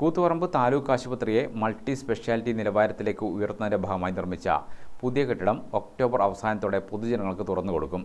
കൂത്തുപറമ്പ് താലൂക്ക് ആശുപത്രിയെ multi speciality നിലവാരത്തിലേക്ക് ഉയർത്തുന്നതിന്റെ ഭാഗമായി നിർമ്മിച്ച പുതിയ കെട്ടിടം ഒക്ടോബർ അവസാനത്തോടെ പൊതുജനങ്ങൾക്ക് തുറന്നു കൊടുക്കും.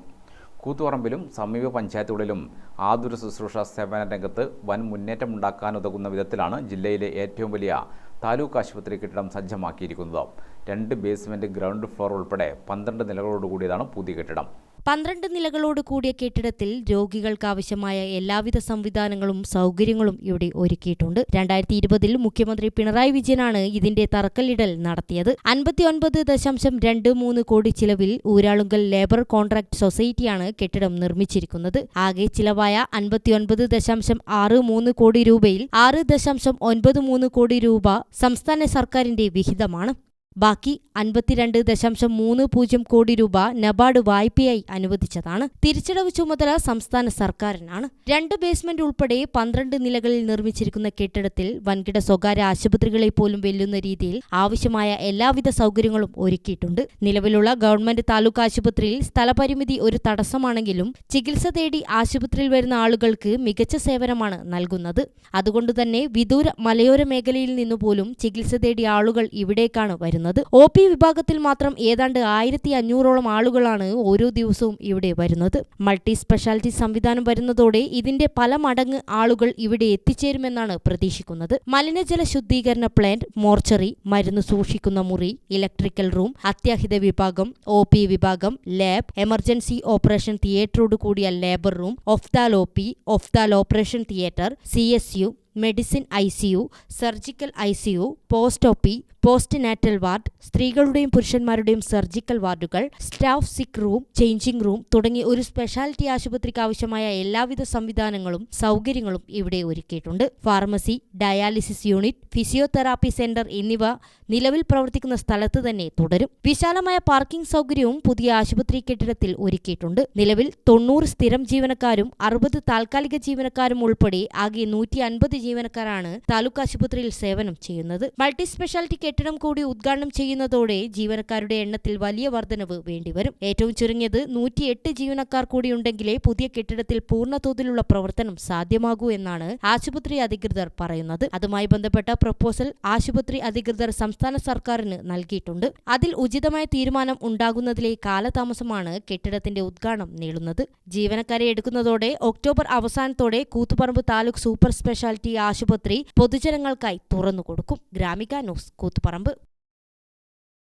കൂത്തുപറമ്പിലും സമീപ പഞ്ചായത്തുകളിലും ആതുര ശുശ്രൂഷ സേവന രംഗത്ത് വൻ മുന്നേറ്റമുണ്ടാക്കാനുതകുന്ന വിധത്തിലാണ് ജില്ലയിലെ ഏറ്റവും വലിയ താലൂക്ക് ആശുപത്രി കെട്ടിടം സജ്ജമാക്കിയിരിക്കുന്നത്. രണ്ട് ബേസ്മെന്റ് ഗ്രൗണ്ട് ഫ്ലോർ ഉൾപ്പെടെ പന്ത്രണ്ട് നിലകളോടുകൂടിയതാണ് പുതിയ കെട്ടിടം. പന്ത്രണ്ട് നിലകളോട് കൂടിയ കെട്ടിടത്തിൽ രോഗികൾക്ക് ആവശ്യമായ എല്ലാവിധ സംവിധാനങ്ങളും സൗകര്യങ്ങളും ഇവിടെ ഒരുക്കിയിട്ടുണ്ട്. രണ്ടായിരത്തി ഇരുപതിൽ മുഖ്യമന്ത്രി പിണറായി വിജയനാണ് ഇതിന്റെ തറക്കല്ലിടൽ നടത്തിയത്. അൻപത്തിയൊൻപത് ദശാംശം രണ്ട് മൂന്ന് കോടി ചിലവിൽ ഊരാളുങ്കൽ ലേബർ കോൺട്രാക്ട് സൊസൈറ്റിയാണ് കെട്ടിടം നിർമ്മിച്ചിരിക്കുന്നത്. ആകെ ചിലവായ അൻപത്തിയൊൻപത് ദശാംശം ആറ് മൂന്ന് കോടി രൂപയിൽ ആറ് ദശാംശം ഒൻപത് മൂന്ന് കോടി രൂപ സംസ്ഥാന സർക്കാരിന്റെ വിഹിതമാണ്. ബാക്കി അൻപത്തിരണ്ട് ദശാംശം മൂന്ന് പൂജ്യം കോടി രൂപ നബാർഡ് വായ്പയായി അനുവദിച്ചതാണ്. തിരിച്ചടവ് ചുമതല സംസ്ഥാന സർക്കാരിനാണ്. രണ്ട് ബേസ്മെന്റ് ഉൾപ്പെടെ പന്ത്രണ്ട് നിലകളിൽ നിർമ്മിച്ചിരിക്കുന്ന കെട്ടിടത്തിൽ വൻകിട സ്വകാര്യ ആശുപത്രികളെ പോലും വെല്ലുന്ന രീതിയിൽ ആവശ്യമായ എല്ലാവിധ സൗകര്യങ്ങളും ഒരുക്കിയിട്ടുണ്ട്. നിലവിലുള്ള ഗവൺമെന്റ് താലൂക്ക് ആശുപത്രിയിൽ സ്ഥലപരിമിതി ഒരു തടസ്സമാണെങ്കിലും ചികിത്സ തേടി ആശുപത്രിയിൽ വരുന്ന ആളുകൾക്ക് മികച്ച സേവനമാണ് നൽകുന്നത്. അതുകൊണ്ടുതന്നെ വിദൂര മലയോര മേഖലയിൽ നിന്നുപോലും ചികിത്സ തേടി ആളുകൾ ഇവിടേക്കാണ് വരുന്നത്. ഒ പി വിഭാഗത്തിൽ മാത്രം ഏതാണ്ട് ആയിരത്തി അഞ്ഞൂറോളം ആളുകളാണ് ഓരോ ദിവസവും ഇവിടെ വരുന്നത്. മൾട്ടി സ്പെഷ്യാലിറ്റി സംവിധാനം വരുന്നതോടെ ഇതിന്റെ പല മടങ്ങ് ആളുകൾ ഇവിടെ എത്തിച്ചേരുമെന്നാണ് പ്രതീക്ഷിക്കുന്നത്. മലിനജല ശുദ്ധീകരണ പ്ലാന്റ് മോർച്ചറി മരുന്ന് സൂക്ഷിക്കുന്ന മുറി ഇലക്ട്രിക്കൽ റൂം അത്യാഹിത വിഭാഗം ഒ പി വിഭാഗം ലാബ് എമർജൻസി ഓപ്പറേഷൻ തിയേറ്ററോട് കൂടിയ labour room ophthal O P ophthal operation theatre C S U medicine I C U surgical I C U post O postnatal ward സ്ത്രീകളുടെയും പുരുഷന്മാരുടെയും സർജിക്കൽ വാർഡുകൾ staff sick room changing room തുടങ്ങി ഒരു speciality ആശുപത്രിക്ക് ആവശ്യമായ എല്ലാവിധ സംവിധാനങ്ങളും സൗകര്യങ്ങളും ഇവിടെ ഒരുക്കിയിട്ടുണ്ട്. Pharmacy dialysis unit physiotherapy centre എന്നിവ നിലവിൽ പ്രവർത്തിക്കുന്ന സ്ഥലത്ത് തന്നെ തുടരും. വിശാലമായ പാർക്കിംഗ് സൗകര്യവും പുതിയ ആശുപത്രി കെട്ടിടത്തിൽ ഒരുക്കിയിട്ടുണ്ട്. നിലവിൽ തൊണ്ണൂറ് സ്ഥിരം ജീവനക്കാരും അറുപത് താൽക്കാലിക ജീവനക്കാരും ഉൾപ്പെടെ ആകെ നൂറ്റി ജീവനക്കാരാണ് താലൂക്ക് ആശുപത്രിയിൽ സേവനം ചെയ്യുന്നത്. മൾട്ടി സ്പെഷ്യാലിറ്റി കെട്ടിടം കൂടി ഉദ്ഘാടനം ചെയ്യുന്നതോടെ ജീവനക്കാരുടെ എണ്ണത്തിൽ വലിയ വർധനവ് വേണ്ടിവരും. ഏറ്റവും ചുരുങ്ങിയത് നൂറ്റിയെട്ട് ജീവനക്കാർ കൂടിയുണ്ടെങ്കിലേ പുതിയ കെട്ടിടത്തിൽ പൂർണ പൂർണതോതിലുള്ള പ്രവർത്തനം സാധ്യമാകൂ എന്നാണ് ആശുപത്രി അധികൃതർ പറയുന്നത്. അതുമായി ബന്ധപ്പെട്ട പ്രപ്പോസൽ ആശുപത്രി അധികൃതർ സംസ്ഥാന സർക്കാരിന് നൽകിയിട്ടുണ്ട്. അതിൽ ഉചിതമായ തീരുമാനം ഉണ്ടാകുന്നതിലെ കാലതാമസമാണ് കെട്ടിടത്തിന്റെ ഉദ്ഘാടനം നീളുന്നത് ജീവനക്കാരെ എടുക്കുന്നതോടെ ഒക്ടോബർ അവസാനത്തോടെ കൂത്തുപറമ്പ് താലൂക്ക് സൂപ്പർ സ്പെഷ്യാലിറ്റി ആശുപത്രി പൊതുജനങ്ങൾക്കായി തുറന്നു കൊടുക്കും Gramika news Koothuparamba.